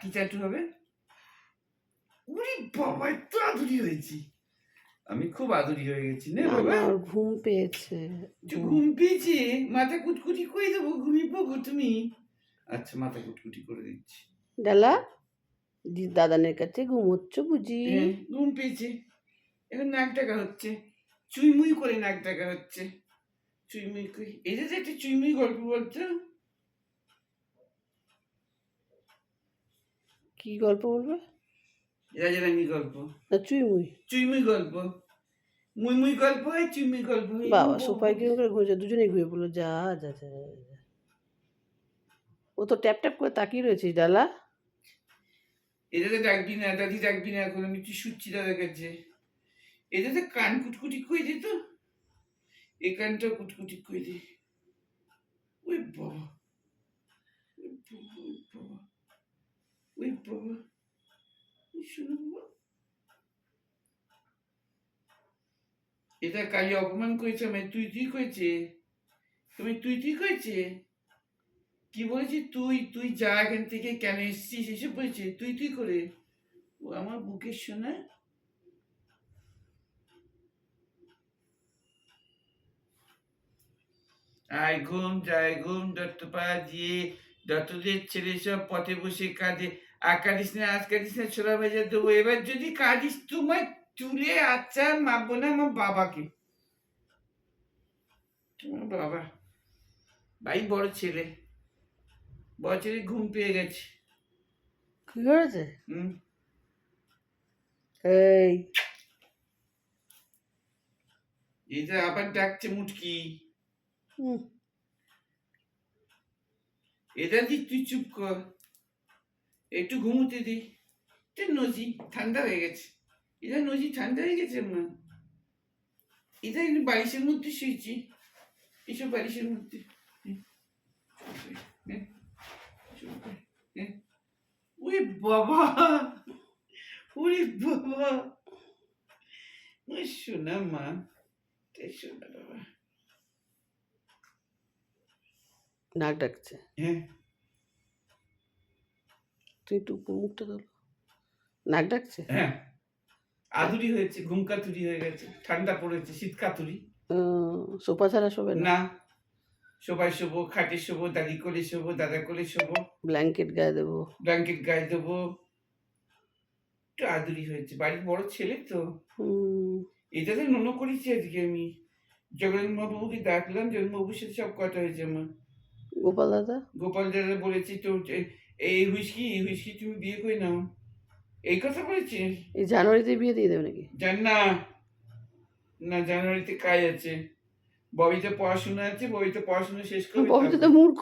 কি চাটু হবে? উরি বাবা এত আদুরি হয়েছি। আমি খুব আদুরি হয়ে গেছি না বাবা। আমার ঘুম পেয়েছে। ঘুম পেয়েছে? মাথা কুটকুটি করে দেবো ঘুমিয়ে পড়ব তুমি? আচ্ছা মাথা কুটকুটি করে দিচ্ছি। ডালা দাদানের কাছে ঘুমোচ্ছ বুঝি। হ্যাঁ, ঘুম পেয়েছে। এখন নাক ডাকা হচ্ছে। চুইমুই করে নাক ডাকা হচ্ছে। চুইমুই করে। এটা যে একটা চুইমুই গল্প বলতো কি গল্প বলবে? রাজারানী গল্প। না চুই মুই চুইমুই গল্প। মুই মুই গল্প হয় চুইমুই গল্প হয় বাবা সোফায় কিরম করে ঘুরেছে দুজনেই ঘুরে পড়ল। যা যা যা। ও তো ট্যাপ ট্যাপ করে তাকিয়ে রয়েছিস ডালা। এটাতে ডাকবি না দাদি ডাকবি না এখন আমি একটু শুচ্ছি দাদার কাছে। এটাতে কান কুটকুটি করে দিত এই কানটা কুটকুটি করে দি? ওই বাবা ওই বাবা ওই বাবা ওই বাবা এটা কালি অপমান করেছে, আমি তুই তুই করেছে? তুমি তুই তুই করেছে? কি বলেছি? তুই তুই যা এখান থেকে কেন এসছিস এসে বলছে। তুই তুই করে? ও আমার বুকের শোনা আয় ঘুম যায় ঘুম, দত্ত পা দিয়ে, দত্তদের ছেলে সব পথে বসে কাঁদে। আর কাঁদিস না আজ না ছোলা ভেজা দেবো। এবার যদি কাঁদিস তোমার চুলে আচার মাপবো না আমার বাবাকে। তোমার বাবা। ভাই বড় ছেলে। বড় ছেলে ঘুম পেয়ে গেছে। কি করেছে? হুম। এই। এটা আবার ডাকছে মুটকি। হুম, এটা দি তুই চুপ কর। একটু ঘুমোতে দিই এটা নজি ঠান্ডা হয়ে গেছে। এটা নজি ঠান্ডা হয়ে গেছে মা? এটা কিন্তু বালিশের মধ্যে শুয়েছি। এসব বালিশের মধ্যে। হ্যাঁ, হ্যাঁ, হ্যাঁ। ওরে বাবা! ওরে বাবা! শোনা মা শোনা বাবা। নাক ডাকছে। হ্যাঁ। তুই একটু মুখটা তোল। নাক ডাকছে? হ্যাঁ। আদুরি হয়েছে ঘুম কাতুরি হয়ে গেছে ঠান্ডা পড়েছে শীত কাতুরি সোফা ছাড়া শোবে না? সবাই শোবো খাটে শোবো দাদি কোলে শোবো দাদা কোলে শোবো। ব্ল্যাঙ্কেট গায়ে দেবো। ব্ল্যাঙ্কেট গায়ে দেবো। একটু আদুরি হয়েছে। বাড়ির বড় ছেলে তো। হুম, এটাতে নুনো করেছি আজকে আমি। জগন্নাথবাবুকে ডাকলাম জগন্নাথবাবুর সাথে সব কথা হয়েছে আমার। গোপাল দাদা? গোপাল দাদা বলেছি তো এই হুইস্কি হুইস্কি তুমি বিয়ে করে নাও। এই কথা বলেছি এই জানুয়ারিতে বিয়ে দিয়ে দেবে নাকি? জান না। না জানুয়ারিতে কাজ আছে। ববিতে পড়াশোনা আছে ববিতে পড়াশোনা শেষ করে ববিতা তো মূর্খ।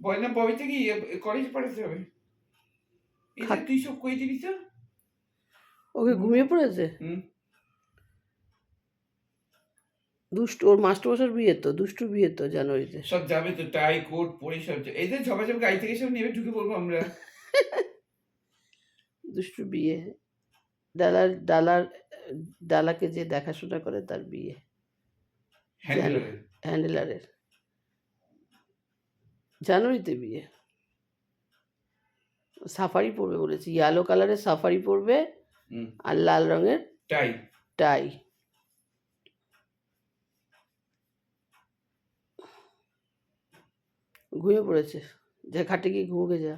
বল না ববিতে কি কলেজ পড়াতে হবে? তুই সব কই দিবি তো? ওকে ঘুমিয়ে পড়েছে? হুম। দুষ্টু ওর মাস্টার বছর বিয়ে তো দুষ্টু বিয়ে তো জানুয়ারিতে। সব যাবে তো টাই কোট পরে সব যে ঝপাঝপ গাড়ি থেকে সব নেবে ঢুকে পড়ব আমরা। দুষ্টু বিয়ে। ডালার ডালার ডালাকে যে দেখাশোনা করে তার বিয়ে। হ্যান্ডেলারের জানুয়ারিতে বিয়ে। সাফারি পরবে বলেছি। ইয়েলো কালারের সাফারি পরবে আর লাল রঙের টাই। টাই। ঘুমিয়ে পড়েছে। যে খাটে গিয়ে ঘুমোকে যা।